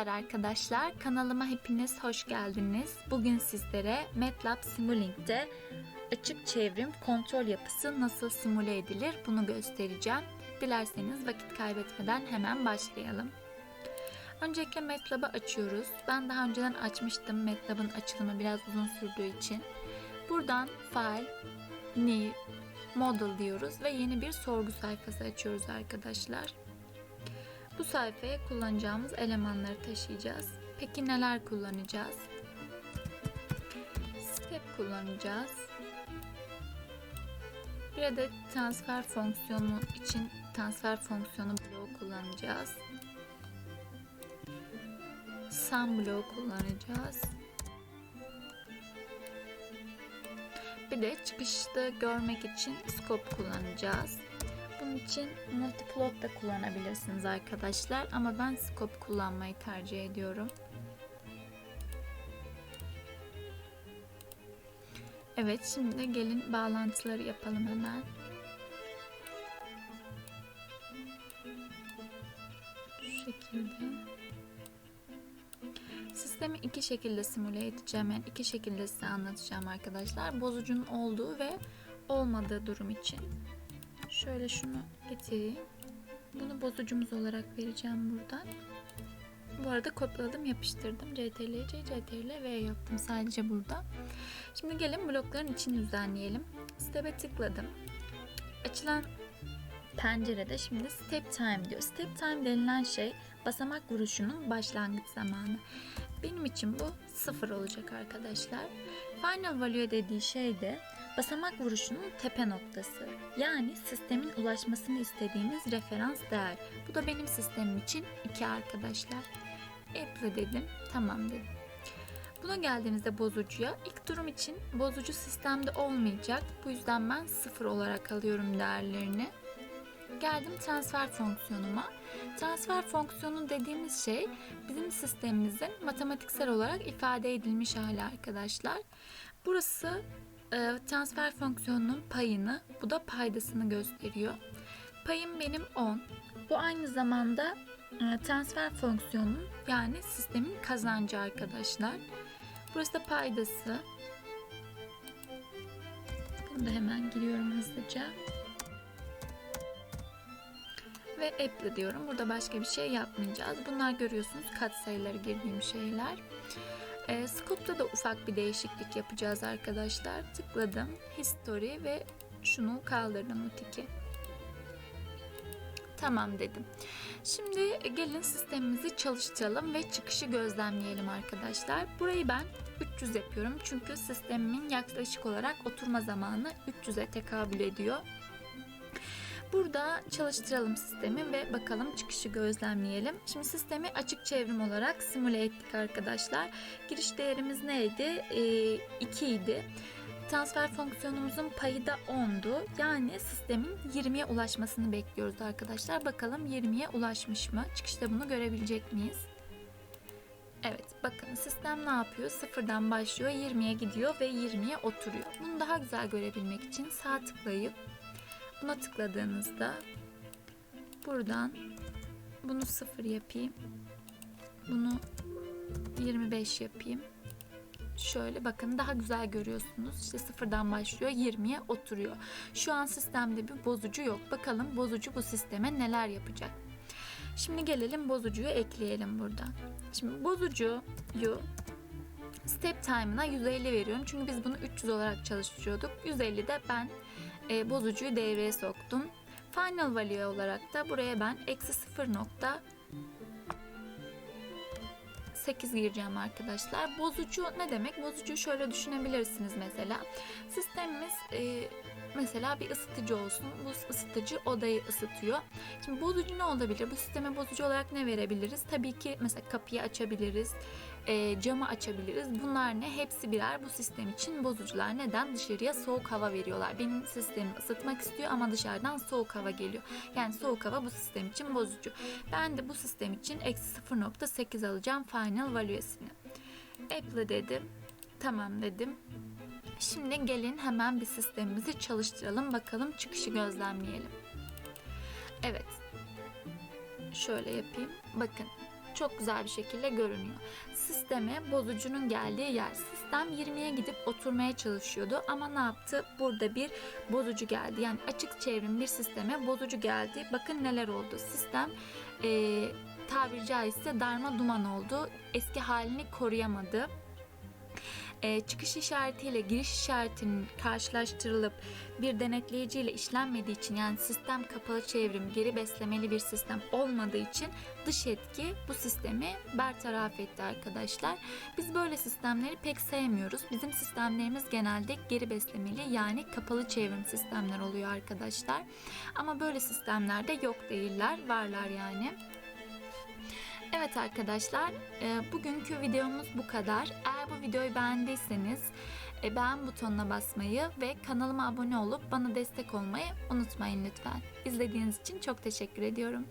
Merhabalar arkadaşlar, kanalıma hepiniz hoş geldiniz. Bugün sizlere MATLAB Simuling'de açık çevrim kontrol yapısı nasıl simüle edilir bunu göstereceğim. Dilerseniz vakit kaybetmeden hemen başlayalım. Öncelikle MATLAB'ı açıyoruz. Ben daha önceden açmıştım. MATLAB'ın açılımı biraz uzun sürdüğü için. Buradan File, New, Model diyoruz ve yeni bir sorgu sayfası açıyoruz arkadaşlar. Bu sayfaya kullanacağımız elemanları taşıyacağız. Peki neler kullanacağız? Step kullanacağız. Bir adet transfer fonksiyonu için transfer fonksiyonu bloğu kullanacağız. Sum bloğu kullanacağız. Bir de çıkışta görmek için scope kullanacağız. Bunun için multiplot da kullanabilirsiniz arkadaşlar ama ben scope kullanmayı tercih ediyorum. Evet şimdi gelin bağlantıları yapalım hemen. Şekilde. Sistemi iki şekilde simüle edeceğim. Yani iki şekilde size anlatacağım arkadaşlar. Bozucunun olduğu ve olmadığı durum için. Şöyle şunu getireyim. Bunu bozucumuz olarak vereceğim buradan. Bu arada kopyaladım, yapıştırdım. CTRL, C, CTRL V yaptım sadece burada. Şimdi gelin blokların içini düzenleyelim. Step'e tıkladım. Açılan pencerede şimdi step time diyor. Step time denilen şey basamak vuruşunun başlangıç zamanı. Benim için bu sıfır olacak arkadaşlar. Final value dediği şey de basamak vuruşunun tepe noktası. Yani sistemin ulaşmasını istediğimiz referans değer. Bu da benim sistemim için 2 arkadaşlar. Apply dedim. Tamam dedim. Buna geldiğimizde bozucuya ilk durum için bozucu sistemde olmayacak. Bu yüzden ben sıfır olarak alıyorum değerlerini. Geldim transfer fonksiyonuma. Transfer fonksiyonu dediğimiz şey bizim sistemimizin matematiksel olarak ifade edilmiş hali arkadaşlar. Burası e, transfer fonksiyonunun payını, bu da paydasını gösteriyor. Payım benim 10. Bu aynı zamanda e, transfer fonksiyonunun yani sistemin kazancı arkadaşlar. Burası da paydası. Bunu da hemen giriyorum hızlıca. Ve apply diyorum. Burada başka bir şey yapmayacağız. Bunlar görüyorsunuz katsayıları girdiğim şeyler. E, Scope'da da ufak bir değişiklik yapacağız arkadaşlar. Tıkladım. History ve şunu kaldırdım bu tiki. Tamam dedim. Şimdi gelin sistemimizi çalıştıralım ve çıkışı gözlemleyelim arkadaşlar. Burayı ben 300 yapıyorum. Çünkü sistemimin yaklaşık olarak oturma zamanı 300'e tekabül ediyor. Burada çalıştıralım sistemi ve bakalım çıkışı gözlemleyelim. Şimdi sistemi açık çevrim olarak simüle ettik arkadaşlar. Giriş değerimiz neydi? E, 2 idi. Transfer fonksiyonumuzun payı da 10'du. Yani sistemin 20'ye ulaşmasını bekliyoruz arkadaşlar. Bakalım 20'ye ulaşmış mı? Çıkışta bunu görebilecek miyiz? Evet bakın sistem ne yapıyor? Sıfırdan başlıyor 20'ye gidiyor ve 20'ye oturuyor. Bunu daha güzel görebilmek için sağ tıklayıp Buna tıkladığınızda buradan bunu 0 yapayım. Bunu 25 yapayım. Şöyle bakın daha güzel görüyorsunuz. İşte sıfırdan başlıyor 20'ye oturuyor. Şu an sistemde bir bozucu yok. Bakalım bozucu bu sisteme neler yapacak. Şimdi gelelim bozucuyu ekleyelim buradan. Şimdi bozucuyu step time'ına 150 veriyorum. Çünkü biz bunu 300 olarak çalıştırıyorduk. 150 de ben e, bozucuyu devreye soktum. Final value olarak da buraya ben eksi 0.8 gireceğim arkadaşlar. Bozucu ne demek? Bozucu şöyle düşünebilirsiniz mesela. Sistemimiz e, mesela bir ısıtıcı olsun. Bu ısıtıcı odayı ısıtıyor. Şimdi bozucu ne olabilir? Bu sisteme bozucu olarak ne verebiliriz? Tabii ki mesela kapıyı açabiliriz, e, camı açabiliriz. Bunlar ne? Hepsi birer bu sistem için bozucular. Neden? Dışarıya soğuk hava veriyorlar. Benim sistemim ısıtmak istiyor ama dışarıdan soğuk hava geliyor. Yani soğuk hava bu sistem için bozucu. Ben de bu sistem için eksi 0.8 alacağım final valuesini. Apply dedim. Tamam dedim. Şimdi gelin hemen bir sistemimizi çalıştıralım. Bakalım çıkışı gözlemleyelim. Evet. Şöyle yapayım. Bakın çok güzel bir şekilde görünüyor. Sisteme bozucunun geldiği yer. Sistem 20'ye gidip oturmaya çalışıyordu ama ne yaptı? Burada bir bozucu geldi. Yani açık çevrim bir sisteme bozucu geldi. Bakın neler oldu. Sistem eee tabiri caizse darma duman oldu. Eski halini koruyamadı. Ee, çıkış işaretiyle giriş işaretinin karşılaştırılıp bir denetleyici ile işlenmediği için yani sistem kapalı çevrim geri beslemeli bir sistem olmadığı için dış etki bu sistemi bertaraf etti arkadaşlar. Biz böyle sistemleri pek sevmiyoruz. Bizim sistemlerimiz genelde geri beslemeli yani kapalı çevrim sistemler oluyor arkadaşlar. Ama böyle sistemlerde yok değiller, varlar yani. Evet arkadaşlar, e, bugünkü videomuz bu kadar. Eğer bu videoyu beğendiyseniz e, beğen butonuna basmayı ve kanalıma abone olup bana destek olmayı unutmayın lütfen. İzlediğiniz için çok teşekkür ediyorum.